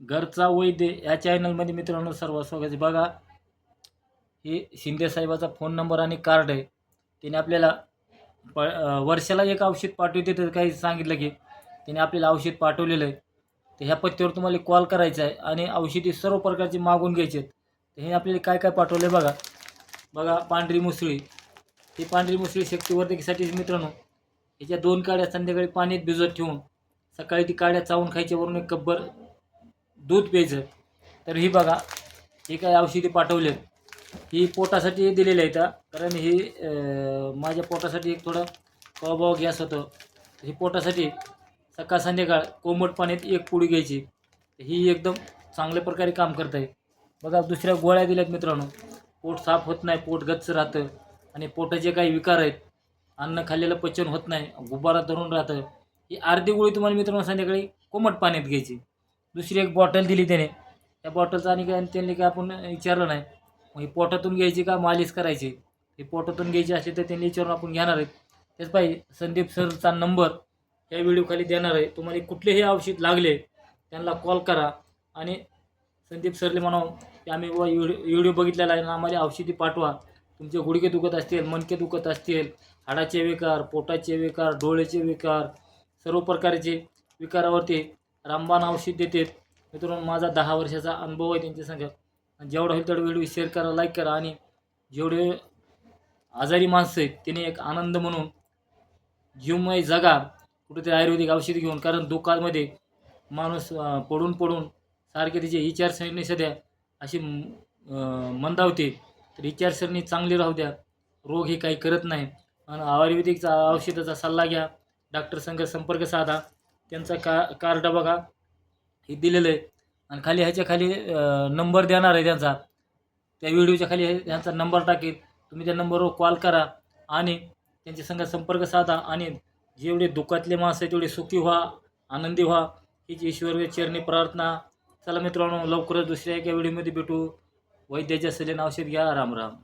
घरचा वैद्य या चॅनलमध्ये मित्रांनो सर्व स्वागत बघा हे शिंदे साहेबाचा फोन नंबर आणि कार्ड आहे. त्याने आपल्याला प वर्षाला एक औषध पाठवते तर काही सांगितलं की त्याने आपल्याला औषध पाठवलेलं आहे. तर ह्या पत्त्यावर तुम्हाला कॉल करायचा आहे आणि औषधी सर्व प्रकारची मागून घ्यायची आहेत. तर हे आपल्याला काय काय पाठवलं बघा. बघा पांढरी मुसळी. ही पांढरी मुसळी शक्तिवर्धकीसाठी मित्रांनो. ह्याच्या दोन काड्या संध्याकाळी पाण्यात भिजत ठेवून सकाळी ती काड्या चावून खायच्यावरून एक कब्बर दूध प्यायचं. तर ही बघा ही काय औषधी पाठवले ही पोटासाठी दिलेली आहेत हा. कारण ही माझ्या पोटासाठी एक थोडं कबाव गॅस होतं. ही पोटासाठी सकाळ संध्याकाळ कोमट पाण्यात एक पुडी घ्यायची. ही एकदम चांगल्या प्रकारे काम करत आहे बघा दुसऱ्या गोळ्या दिल्यात मित्रांनो. पोट साफ होत नाही पोट गच्च राहतं. आणि पोटाचे काही विकार आहेत. अन्न खाल्लेलं पचन होत नाही गुबारा धरून राहतं. ही अर्धी गोळी तुम्हाला मित्रांनो संध्याकाळी कोमट पाण्यात घ्यायची. दुसरी एक बॉटल दिली त्याने. त्या बॉटलचा आणि काय त्यांनी काय आपण विचारलं नाही. मग ही पोटातून घ्यायची का मालिश करायची? हे पोटातून घ्यायची असली तर त्यांनी विचारून आपण घेणार आहेत. तेच पाहिजे. संदीप सरचा नंबर या व्हिडिओखाली देणार आहे. तुम्हाला कुठलेही औषध लागले त्यांना कॉल करा. आणि संदीप सरले म्हणावं की आम्ही बुवा व्हिडिओ व्हिडिओ बघितलेला आहे ना आम्हाला औषधी पाठवा. तुमचे गुडघे दुखत असतील मणके दुखत असतील हाडाचे विकार पोटाचे विकार डोळ्याचे विकार सर्व प्रकारचे विकारावरती रामबाण औषध देतात. मित्रांनो माझा दहा वर्षाचा अनुभव आहे त्यांच्या संघात. जेवढा होईल तेवढा व्हिडिओ शेअर करा लाईक करा आणि जेवढे आजारी माणसं आहेत त्याने एक आनंद म्हणून जीवमय जगा कुठेतरी आयुर्वेदिक औषध घेऊन कारण दुःखामध्ये माणूस पडून पडून सारखे त्याचे विचारसरणी सध्या अशी मंदावते. तर विचारसरणी चांगली राहू द्या. रोग हे काही करत नाही. आणि आयुर्वेदिकचा औषधाचा सल्ला घ्या. डॉक्टर संघ संपर्क साधा. त्यांचा का कार्ड बघा. हे दिलेलं आहे. आणि खाली ह्याच्या खाली नंबर देणार आहे त्यांचा. त्या व्हिडिओच्या खाली ह्यांचा नंबर टाकेल. तुम्ही त्या नंबरवर कॉल करा आणि त्यांच्या संघ संपर्क साधा आणि जेवढे दुःखातले माणसं आहेत तेवढे सुखी व्हा आनंदी व्हा. हीच ईश्वर चरणी प्रार्थना. चला मित्रांनो लवकरच दुसऱ्या एका व्हिडिओमध्ये भेटू. वैद्याच्या सलेन औषध घ्या. राम राम.